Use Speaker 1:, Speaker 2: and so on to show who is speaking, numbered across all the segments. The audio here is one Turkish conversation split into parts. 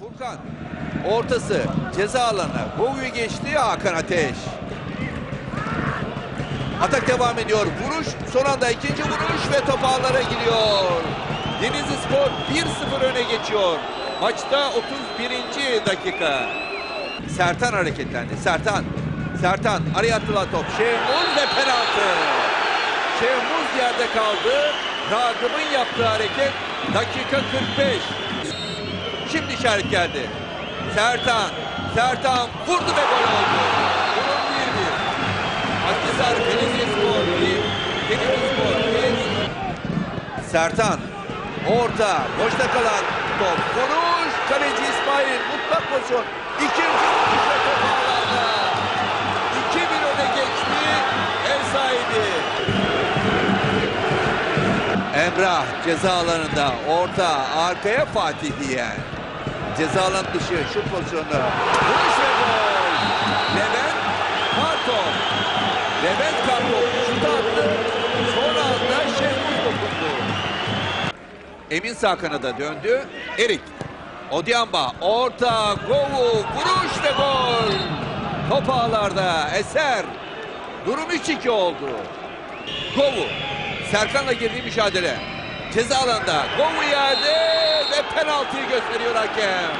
Speaker 1: Furkan. Ortası ceza alanına. Govu'yu geçti Hakan Ateş. Atak devam ediyor. Vuruş son anda ikinci vuruş ve top ağlara gidiyor. Denizli Spor 1-0 öne geçiyor. Maçta 31. dakika. Sertan hareketlendi. Sertan. Sertan araya atılan top. Şehmuz ve penaltı. Şehmuz yerde kaldı. Ragıp'ın yaptığı hareket dakika 45. Şimdi işaret geldi. Sertan. Sertan vurdu ve gol oldu. Durum 1-1. Akhisar Belediyespor 1. Denizlispor 1. Sertan. Orta. Boşta kalan top. Vuruş. Kaleci İsmail. Mutlak pozisyon. İkinci vuruş ve top ağlarda. 2-1 öne geçti. Ev sahibi. Emrah ceza alanında orta arkaya Fatih Diyen. Ceza alan dışı şut pozisyonu. Vuruş ve gol. Levent Kartop. Levent Kartop şut attı. Son anda Şehmuz dokundu. Emin sağ kanada döndü. Erik. Odiamba orta Govu vuruş ve gol. Top ağlarda Eser. Durum 3-2 oldu. Govu. Serkan'la girdiği mücadele. Ceza alanında. Govu yerde ve penaltıyı gösteriyor hakem.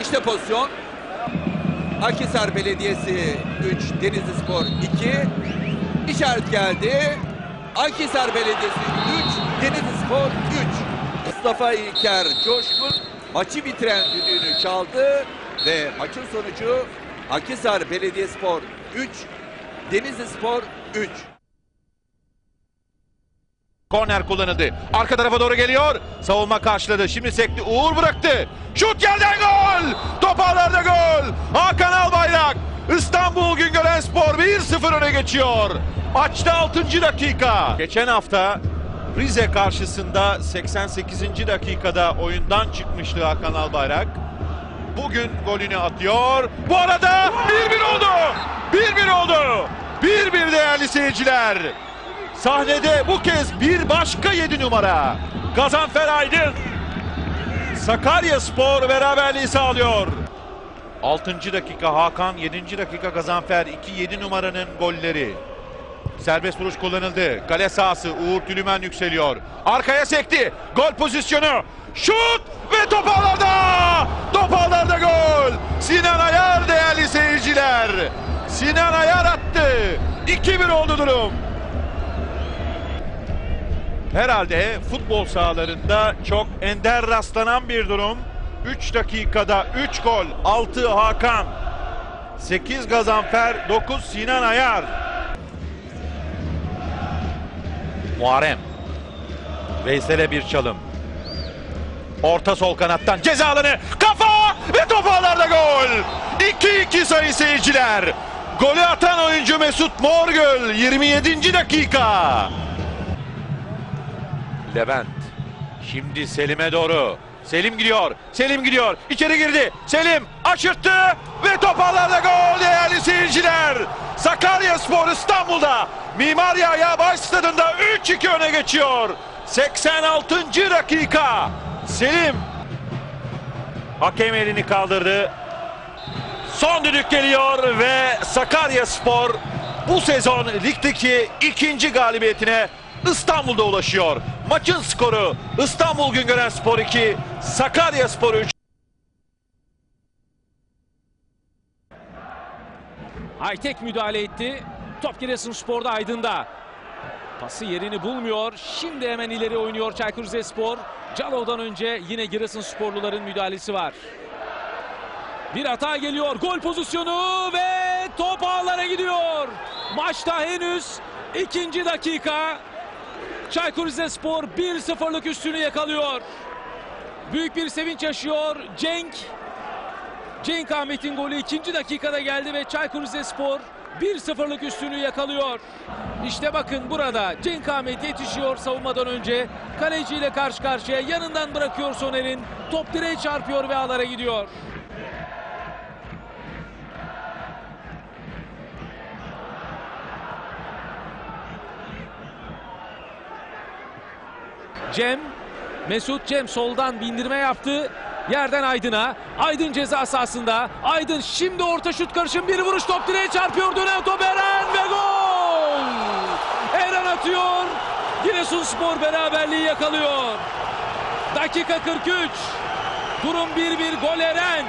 Speaker 1: İşte pozisyon. Akhisar Belediyesi 3, Denizli Spor 2. İşaret geldi. Akhisar Belediyesi 3, Denizli Spor 3. Mustafa İlker Coşkun maçı bitiren düdüğünü çaldı ve maçın sonucu Akhisar Belediyespor 3, Denizli Spor 3.
Speaker 2: Korner kullanıldı. Arka tarafa doğru geliyor. Savunma karşıladı. Şimdi sekti. Uğur bıraktı. Şut geldi. Gol! Top ağlarda gol. Hakan Albayrak. İstanbul Güngören Spor 1-0 öne geçiyor. Maçta 6. dakika. Geçen hafta Rize karşısında 88. dakikada oyundan çıkmıştı Hakan Albayrak. Bugün golünü atıyor. Bu arada 1-1 oldu. 1-1 oldu. 1-1 değerli seyirciler. Sahnede bu kez bir başka 7 numara. Gazanfer Aydın. Sakarya Spor beraberliği sağlıyor. 6. dakika Hakan, 7. dakika Gazanfer. 2-7 numaranın golleri. Serbest vuruş kullanıldı. Kale sahası Uğur Tülümen yükseliyor. Arkaya sekti. Gol pozisyonu. Şut ve top ağlarda. Top ağlarda gol. Sinan Ayar değerli seyirciler. Sinan Ayar attı. 2-1 oldu durum. Herhalde futbol sahalarında çok ender rastlanan bir durum. 3 dakikada 3 gol, 6 Hakan, 8 Gazanfer, 9 Sinan Ayar. Muharrem. Veysel'e bir çalım. Orta sol kanattan ceza. Kafa ve top ağlarda gol. 2-2 sayı seyirciler. Golü atan oyuncu Mesut Morgöl 27. dakika. Levent. Şimdi Selim'e doğru. Selim gidiyor. Selim gidiyor. İçeri girdi. Selim aşırttı ve top ağlarda gol değerli seyirciler. Sakarya Spor İstanbul'da Mimar Yahya Stadında 3-2 öne geçiyor. 86. dakika. Selim hakem elini kaldırdı. Son düdük geliyor ve Sakarya Spor bu sezon ligdeki ikinci galibiyetine İstanbul'da ulaşıyor. Maçın skoru İstanbul Güngören Spor 2, Sakarya Spor 3.
Speaker 3: Aytek müdahale etti. Top Giresunspor'da Aydın'da. Pası yerini bulmuyor. Şimdi hemen ileri oynuyor Çaykur Rizespor. Calo'dan önce yine Giresunsporluların müdahalesi var. Bir hata geliyor. Gol pozisyonu ve top ağlara gidiyor. Maçta henüz ikinci dakika. Çaykur Rizespor 1-0'lık üstünü yakalıyor. Büyük bir sevinç yaşıyor Cenk. Cenk Ahmet'in golü ikinci dakikada geldi ve Çaykur Rizespor 1-0'lık üstünlüğü yakalıyor. İşte bakın burada Cenk Ahmet yetişiyor savunmadan önce. Kaleciyle karşı karşıya yanından bırakıyor Soner'in. Top direğe çarpıyor ve ağlara gidiyor. Cem Mesut Cem soldan bindirme yaptı. Yerden Aydın'a. Aydın ceza sahasında. Aydın şimdi orta şut karışım bir vuruş top direğe çarpıyor. Dönen top Eren ve gol! Eren atıyor. Giresunspor beraberliği yakalıyor. Dakika 43. Durum 1-1 gol Eren.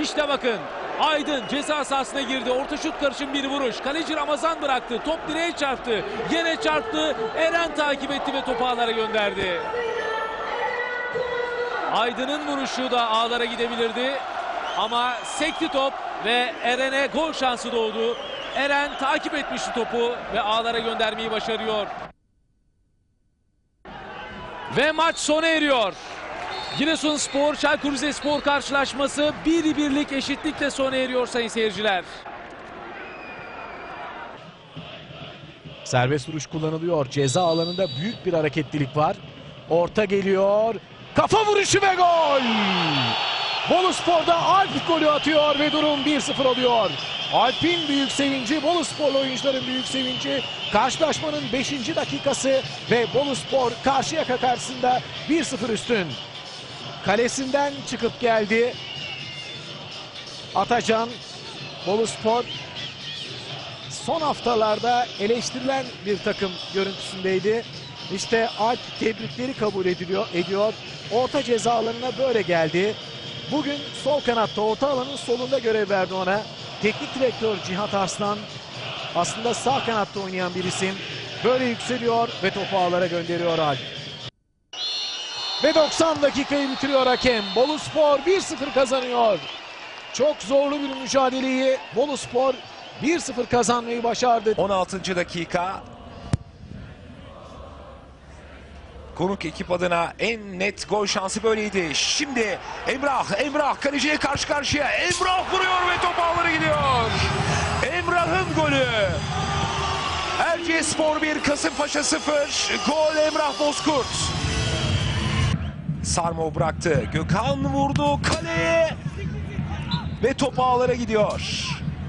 Speaker 3: İşte bakın Aydın ceza sahasına girdi. Orta şut karışım bir vuruş. Kaleci Ramazan bıraktı. Top direğe çarptı. Yine çarptı. Eren takip etti ve topu ağlara gönderdi. Aydın'ın vuruşu da ağlara gidebilirdi. Ama sekti top ve Eren'e gol şansı doğdu. Eren takip etmişti topu ve ağlara göndermeyi başarıyor. Ve maç sona eriyor. Giresunspor Çaykur Rizespor karşılaşması 1-1'lik eşitlikle sona eriyor sayın seyirciler.
Speaker 4: Serbest vuruş kullanılıyor. Ceza alanında büyük bir hareketlilik var. Orta geliyor. Kafa vuruşu ve gol! Bolu Spor'da Alp golü atıyor ve durum 1-0 oluyor. Alp'in büyük sevinci, Bolu Sporlu oyuncuların büyük sevinci. Karşılaşmanın 5. dakikası ve Bolu Spor Karşıyaka karşısında 1-0 üstün. Kalesinden çıkıp geldi. Atacan, Bolu Spor son haftalarda eleştirilen bir takım görüntüsündeydi. İşte Alp tebrikleri kabul ediliyor, ediyor. Orta ceza alanına böyle geldi. Bugün sol kanatta orta alanın solunda görev verdi ona. Teknik direktör Cihat Arslan aslında sağ kanatta oynayan bir isim. Böyle yükseliyor ve topu ağlara gönderiyor Alp. Ve 90 dakikayı bitiriyor hakem. Bolu Spor 1-0 kazanıyor. Çok zorlu bir mücadeleyi Bolu Spor 1-0 kazanmayı başardı.
Speaker 5: 16. dakika. Konuk ekip adına en net gol şansı böyleydi. Şimdi Emrah, Emrah kaleciye karşı karşıya. Emrah vuruyor ve top ağlara gidiyor. Emrah'ın golü. Erciyesspor 1, Kasımpaşa 0. Gol Emrah Bozkurt. Sarmo bıraktı. Gökhan vurdu kaleye. Ve top ağlara gidiyor.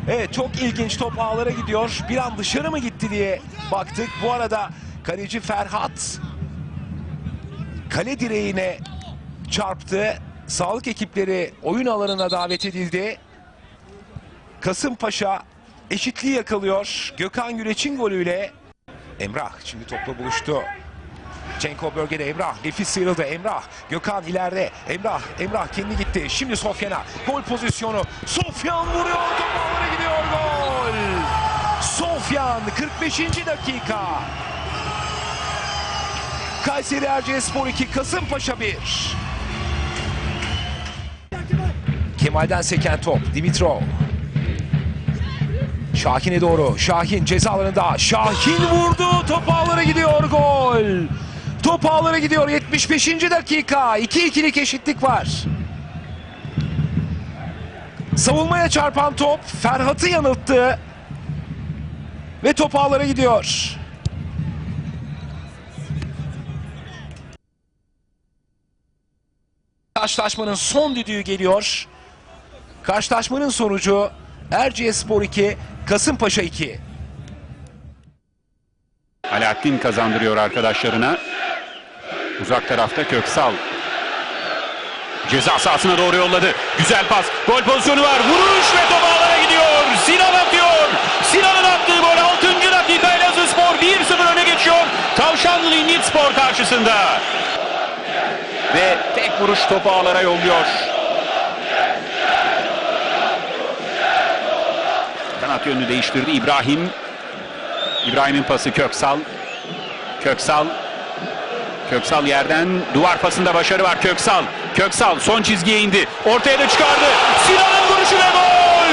Speaker 5: Evet çok ilginç top ağlara gidiyor. Bir an dışarı mı gitti diye baktık. Bu arada kaleci Ferhat kale direğine çarptı. Sağlık ekipleri oyun alanına davet edildi. Kasımpaşa eşitliği yakalıyor. Gökhan Güreç'in golüyle Emrah şimdi topla buluştu. Cenko bölgede Emrah nefis sıyrıldı Emrah Gökhan ileride Emrah Emrah kendi gitti şimdi Sofyan'a gol pozisyonu Sofyan vuruyor top ağlara gidiyor gol Sofyan 45. dakika Kayseri Erciyesspor 2 Kasımpaşa 1 Kemal'den seken top Dimitrov Şahin'e doğru. Şahin ceza alanında. Şahin vurdu. Top ağlara gidiyor. Gol. Top ağlara gidiyor. 75. dakika. 2-2'lik eşitlik var. Savunmaya çarpan top Ferhat'ı yanılttı. Ve top ağlara gidiyor. Karşılaşmanın son düdüğü geliyor. Karşılaşmanın sonucu Erciyesspor 2, Kasımpaşa 2.
Speaker 6: Alaaddin kazandırıyor arkadaşlarına. Uzak tarafta Köksal. Ceza sahasına doğru yolladı. Güzel pas. Gol pozisyonu var. Vuruş ve top ağlara gidiyor. Sinan atıyor. Sinan'ın attığı gol 6. dakika Elazığspor 1-0 öne geçiyor. Tavşanlı Lignit Spor karşısında. Ve tek vuruş topu ağlara yolluyor. Kanat yönünü değiştirdi İbrahim. İbrahim'in pası Köksal. Köksal. Köksal yerden duvar pasında başarı var Köksal. Köksal son çizgiye indi. Ortaya da çıkardı. Sinan'ın vuruşu ve gol!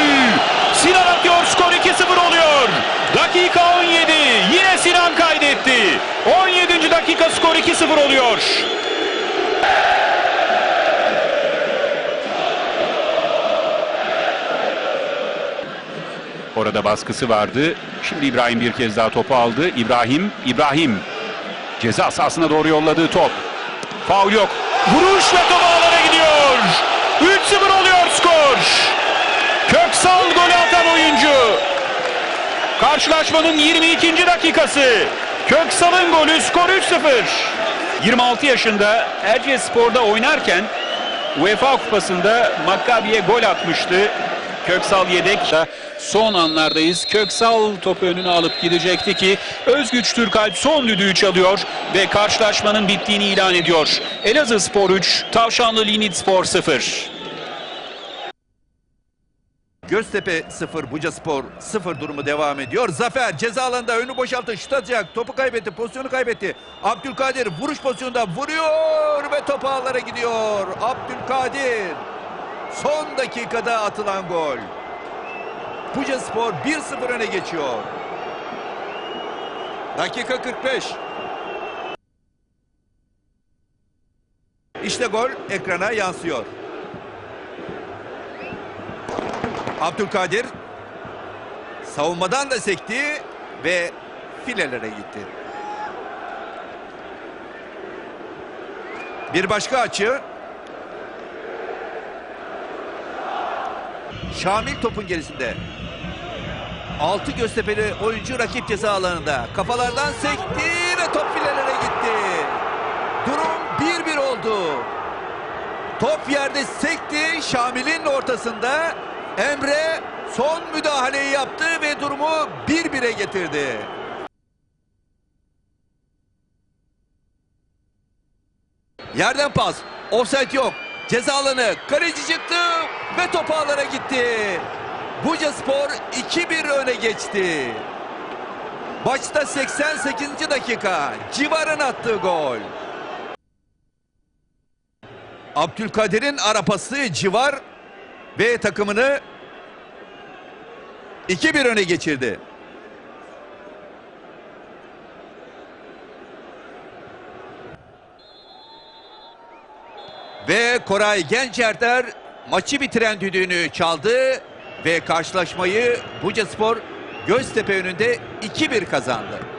Speaker 6: Sinan atıyor skor 2-0 oluyor. Dakika 17. Yine Sinan kaydetti. 17. dakika skor 2-0 oluyor. Orada baskısı vardı. Şimdi İbrahim bir kez daha topu aldı. İbrahim, İbrahim ceza sahasına doğru yolladığı top. Faul yok. Vuruş ve top gidiyor. 3-0 oluyor skor. Köksal golü atan oyuncu. Karşılaşmanın 22. dakikası. Köksal'ın golü skor 3-0. 26 yaşında Erciyes Spor'da oynarken UEFA Kupası'nda Maccabi'ye gol atmıştı. Köksal yedek. Son anlardayız. Köksal topu önüne alıp gidecekti ki Özgüç Türkalp son düdüğü çalıyor ve karşılaşmanın bittiğini ilan ediyor. Elazığ Spor 3, Tavşanlı Linit Spor 0.
Speaker 1: Göztepe 0, Buca Spor 0 durumu devam ediyor. Zafer ceza alanında önü boşalttı. Şut atacak. Topu kaybetti. Pozisyonu kaybetti. Abdülkadir vuruş pozisyonunda vuruyor ve top ağlara gidiyor. Abdülkadir. Son dakikada atılan gol. Buca Spor 1-0 öne geçiyor. Dakika 45. İşte gol ekrana yansıyor. Abdülkadir savunmadan da sekti ve filelere gitti. Bir başka açı. Şamil topun gerisinde. Altı Göztepe'li oyuncu rakip ceza alanında. Kafalardan sekti ve top filelere gitti. Durum 1-1 oldu. Top yerde sekti. Şamil'in ortasında Emre son müdahaleyi yaptı ve durumu 1-1'e getirdi. Yerden pas. Offside yok. Ceza alanı. Kaleci çıktı ve top gitti. Buca Spor 2-1 öne geçti. Maçta 88. dakika. Civar'ın attığı gol. Abdülkadir'in arapası Civar ve takımını 2-1 öne geçirdi. Ve Koray Gençerter maçı bitiren düdüğünü çaldı ve karşılaşmayı Bucaspor Göztepe önünde 2-1 kazandı.